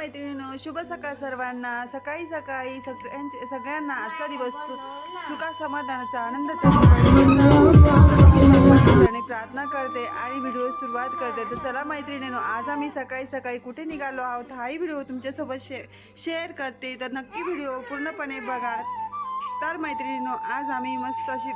शुभ सकाळ सर्वांना. सकाळी सकाळी सगळ्यांचे सगळ्यांना आजचा दिवस सुखा समाधानाचा आनंदाचा आणि प्रार्थना करते आणि व्हिडिओ सुरुवात करते. तर चला मैत्रिणीनो आज आम्ही सकाळी सकाळी कुठे निघालो आहोत हाही व्हिडिओ तुमच्यासोबत शे शेअर करते. तर नक्की व्हिडिओ पूर्णपणे बघा. तर मैत्रिणीनो आज आम्ही मस्त अशी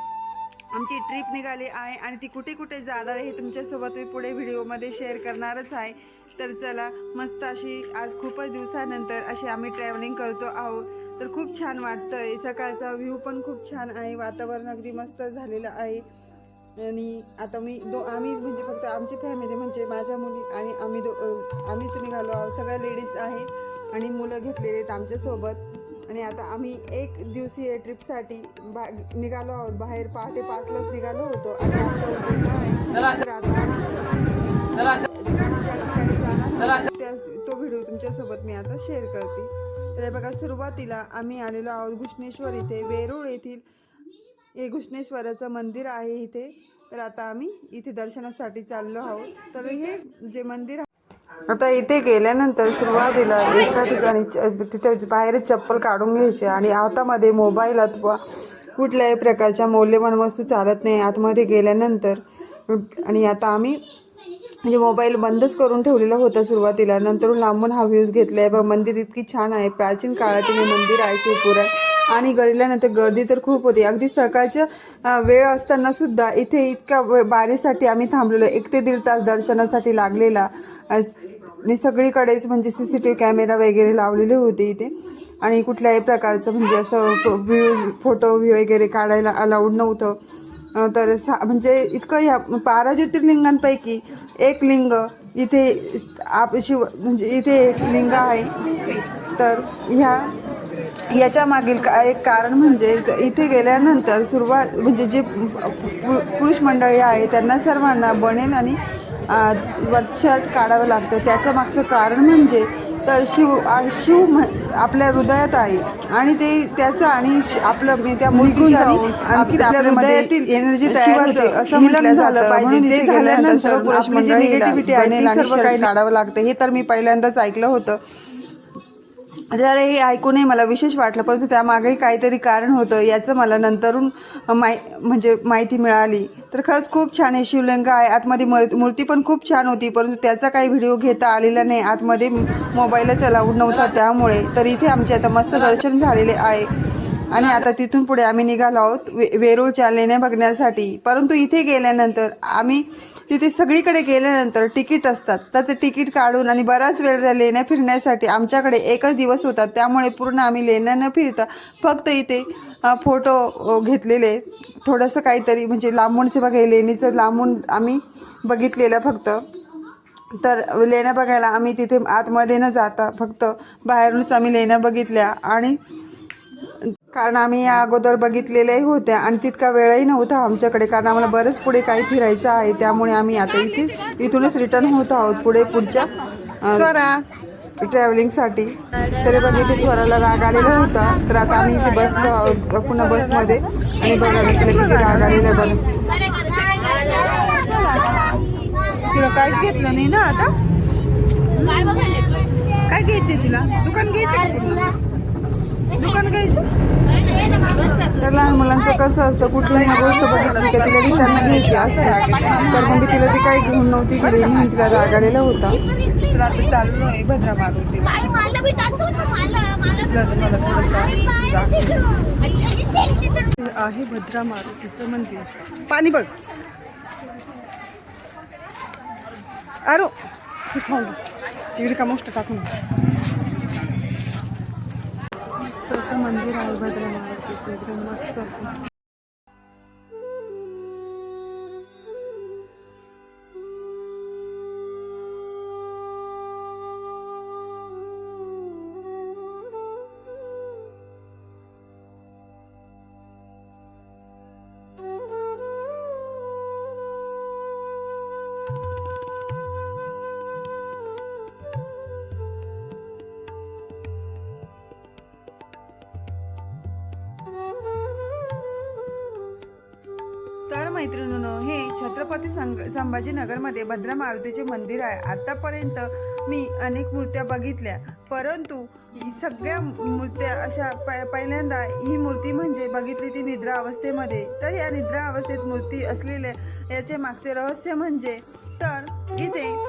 आमची ट्रिप निघाली आहे आणि ती कुठे कुठे जाणार आहे हे तुमच्यासोबत मी पुढे व्हिडिओमध्ये शेअर करणारच आहे. तर चला मस्त अशी आज खूपच दिवसानंतर अशी आम्ही ट्रॅव्हलिंग करतो आहोत. तर खूप छान वाटतंय. सकाळचा व्ह्यू पण खूप छान आहे. वातावरण अगदी मस्त झालेलं आहे. आणि आता मी दो आम्ही म्हणजे फक्त आमची फॅमिली म्हणजे माझ्या मुली आणि आम्ही दो आम्हीच निघालो आहोत. सगळ्या लेडीज आहेत आणि मुलं घेतलेले आहेत आमच्यासोबत आणि आता आम्ही एक दिवसीय ट्रिपसाठी बा निघालो आहोत. बाहेर पहाटे पाचलाच निघालो होतो. आणि आता आहे तर आता त्याच त्या- तो व्हिडिओ तुमच्यासोबत मी आता शेअर करते. तर हे बघा सुरुवातीला आम्ही आलेलो आहोत घुष्णेश्वर इथे. वेरूळ येथील हे घुष्णेश्वराचं मंदिर आहे इथे. तर आता आम्ही इथे दर्शनासाठी चाललो आहोत. तर हे जे मंदिर आहे- आता इथे गेल्यानंतर सुरुवातीला एका ठिकाणी च- तिथे बाहेर चप्पल काढून घ्यायचे आणि हातामध्ये मोबाईल अथवा कुठल्याही प्रकारच्या मौल्यवान वस्तू चालत नाही. आतमध्ये गेल्यानंतर आणि आता आम्ही म्हणजे मोबाईल बंदच करून ठेवलेला होता सुरुवातीला. नंतर लांबून हा व्ह्यूज घेतलाय. बघ मंदिर इतकी छान आहे. प्राचीन काळातील हे मंदिर आहे शिवपूर आहे आणि गेल्यानंतर गर्दी तर खूप होती. अगदी सकाळच्या वेळ असताना सुद्धा इथे इतका बारीसाठी आम्ही थांबलेलो. एक ते दीड तास दर्शनासाठी लागलेला. आणि सगळीकडेच म्हणजे C C T V camera वगैरे लावलेले होते इथे. आणि कुठल्याही प्रकारचं म्हणजे असं व्ह्यू फोटो व्ह्यू वगैरे काढायला अलाउड नव्हतं. तर सा म्हणजे इतकं ह्या बारा ज्योतिर्लिंगांपैकी एक लिंग इथे आप शिव म्हणजे इथे एक लिंग आहे. तर ह्या याच्या मागील का एक कारण म्हणजे इथे गेल्यानंतर सुरुवात म्हणजे जे पु- पुरुष मंडळी आहे त्यांना सर्वांना बनेल आणि वर्क शर्ट काढावं लागतं. त्याच्या मागचं कारण म्हणजे तर शिव शिव आपल्या हृदयात आहे. आणि ते त्याचं आणि श- आपलं म्हणजे त्या आणि आणखी आपल्या हृदयातील एनर्जी शिवाचं असं म्हटलं झालं पाहिजे. ते झाल्यानंतर आपली जी निगेटिव्हिटी आहे ती सर्व काही काढावं लागतं. हे तर मी पहिल्यांदाच ऐकलं होतं. तर हे ऐकूनही मला विशेष वाटलं परंतु त्यामागेही काहीतरी कारण होतं याचं मला नंतरून माय म्हणजे माहिती मिळाली. तर खरंच खूप छान हे शिवलिंग आहे आतमध्ये म मूर्ती पण खूप छान होती परंतु त्याचा काही व्हिडिओ घेता आलेला नाही. आतमध्ये मोबाईलच अलाउड नव्हता त्यामुळे. तर इथे आमचे आता मस्त दर्शन झालेले आहे. आणि आता तिथून पुढे आम्ही निघालो आहोत वे वेरूळच्या लेण्या बघण्यासाठी. परंतु इथे गेल्यानंतर आम्ही तिथे सगळीकडे गेल्यानंतर तिकीट असतात. तर ते तिकीट काढून आणि बराच वेळ त्या लेण्या फिरण्यासाठी आमच्याकडे एकच दिवस होता. त्यामुळे पूर्ण आम्ही लेण्या न फिरता फक्त इथे फोटो घेतलेले. थोडंसं काहीतरी म्हणजे लांबूनचे बघाय लेणीचं लांबून आम्ही बघितलेलं फक्त. तर लेण्या बघायला आम्ही तिथे आतमध्ये न जाता फक्त बाहेरूनच आम्ही लेण्या बघितल्या आणि कारण आम्ही या अगोदर बघितलेल्याही होत्या आणि तितका वेळही नव्हता आमच्याकडे कारण आम्हाला बरंच पुढे काही फिरायचं आहे त्यामुळे आम्ही आता इथे इथूनच रिटर्न होत आहोत पुढे पुढच्या स्वरा. ट्रॅव्हलिंगसाठी तरी बघ इथे स्वराला राग आलेला होता तर आता आम्ही इथे बसलो आहोत पुन्हा बसमध्ये आणि बघा तिला किती राग आलेला आहे बघा. तिला काहीच घेतलं नाही ना आता? काय घ्यायचे तिला? दुकान घ्यायचे? दुकान घ्यायचे तर लहान मुलांचं कसं असतं कुठलीही गोष्ट बघितली का तिला ती घ्यायची असते तर मग तिला ती काही घेऊन नव्हती दिली म्हणून तिला राग आलेला होता. चला आता चाललो आहे भद्रा मारुतीला मला थोडंसं आहे भद्रा मारुतीचं मंदिर. पाणी बघ. अरो तिकडे का मोस्ट टाकून? असं मंदिर आहे भद्रा मारुतीचं एकदम मस्त असं. मैत्रिणीनं हे छत्रपती संग संभाजीनगरमध्ये भद्रा मारुतीचे मंदिर आहे. आत्तापर्यंत मी अनेक मूर्त्या बघितल्या परंतु ही सगळ्या मूर्त्या अशा प- पहिल्यांदा ही मूर्ती म्हणजे बघितली ती निद्रा अवस्थेमध्ये. तर या निद्रा अवस्थेत मूर्ती असलेल्या याचे मागचे रहस्य म्हणजे तर इथे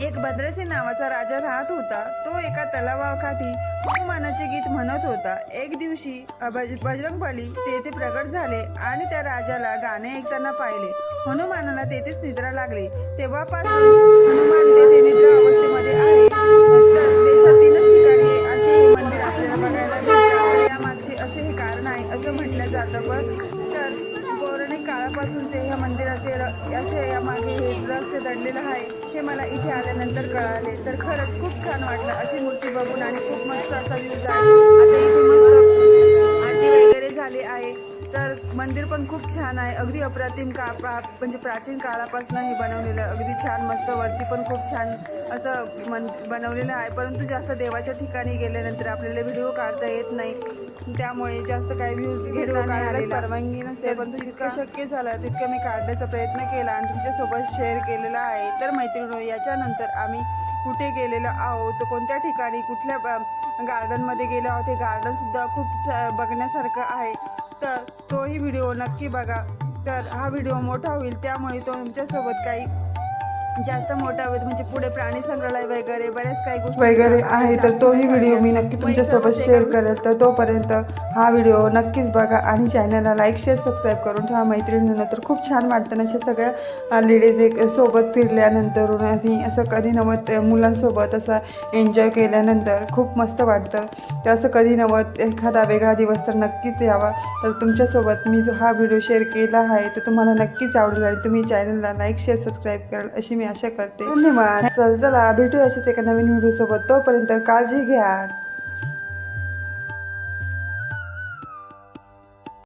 एक भद्रसेन नावाचा राजा राहत होता. तो एका तलावाकाठी हनुमानाचे गीत म्हणत होता. एक दिवशी अ, बजरंगबली तेथे प्रगट झाले आणि त्या राजाला गाणे ऐकताना पाहिले. हनुमानाला तेथेच निद्रा लागली. तेव्हापासून हनुमान तेथे निद्रा अवस्थेमध्ये आहे. तर देशात तीनच ठिकाणी असे हे मंदिर आपल्याला बघायला यामागचे असे हे कारण आहे असं म्हटलं जातं. पण तर पौराणिक काळापासूनचे ह्या मंदिराचे र- असे यामागे हे रहस्य दडलेलं आहे. हे मला इथे आल्यानंतर कळाले. तर खरंच खूप छान वाटलं अशी मूर्ती बघून आणि खूप मस्त असा व्ह्यूज आहे आता इथे मस्त छान आहे. अगदी अप्रतिम का प्रा म्हणजे प्राचीन काळापासून हे बनवलेलं अगदी छान मस्त वरती पण खूप छान असं मन बनवलेलं आहे. परंतु जास्त देवाच्या ठिकाणी गेल्यानंतर आपल्याला व्हिडिओ काढता येत नाही. त्यामुळे जास्त काही व्ह्यूज आलेला. परवानगी नसते पण जितकं शक्य झालं तितकं मी काढण्याचा प्रयत्न केला आणि तुमच्यासोबत शेअर केलेला आहे. तर मैत्रिणी याच्यानंतर आम्ही कुठे गेलेलो आहोत? कोणत्या ठिकाणी? कुठल्या गार्डनमध्ये गेलो आहोत? हे गार्डनसुद्धा खूप बघण्यासारखं आहे. तर तोही व्हिडिओ नक्की बघा. तर हा व्हिडिओ मोठा होईल त्यामुळे तो तुमच्यासोबत काही जास्त मोठा होईल म्हणजे पुढे प्राणी संग्रहालय वगैरे बऱ्याच काही गोष्टी वगैरे आहे तर तोही व्हिडिओ मी नक्की तुमच्यासोबत शेअर करेल. तर तोपर्यंत हा व्हिडिओ नक्कीच बघा आणि चॅनलला लाईक शेअर सबस्क्राईब करून ठेवा. मैत्रिणींना तर खूप छान वाटतं ना अशा सगळ्या लेडीज एक सोबत फिरल्यानंतर आणि असं कधी नवत मुलांसोबत असं एन्जॉय केल्यानंतर खूप मस्त वाटतं. तर असं कधी नवत एखादा वेगळा दिवस तर नक्कीच यावा. तर तुमच्यासोबत मी जो हा व्हिडिओ शेअर केला आहे तर तुम्हाला नक्कीच आवडेल आणि तुम्ही चॅनलला लाईक शेअर सबस्क्राईब कराल अशी मी आशा करते. धन्यवाद. चल चला भेटूया अशाच एका नवीन व्हिडिओ सोबत तोपर्यंत काळजी घ्या.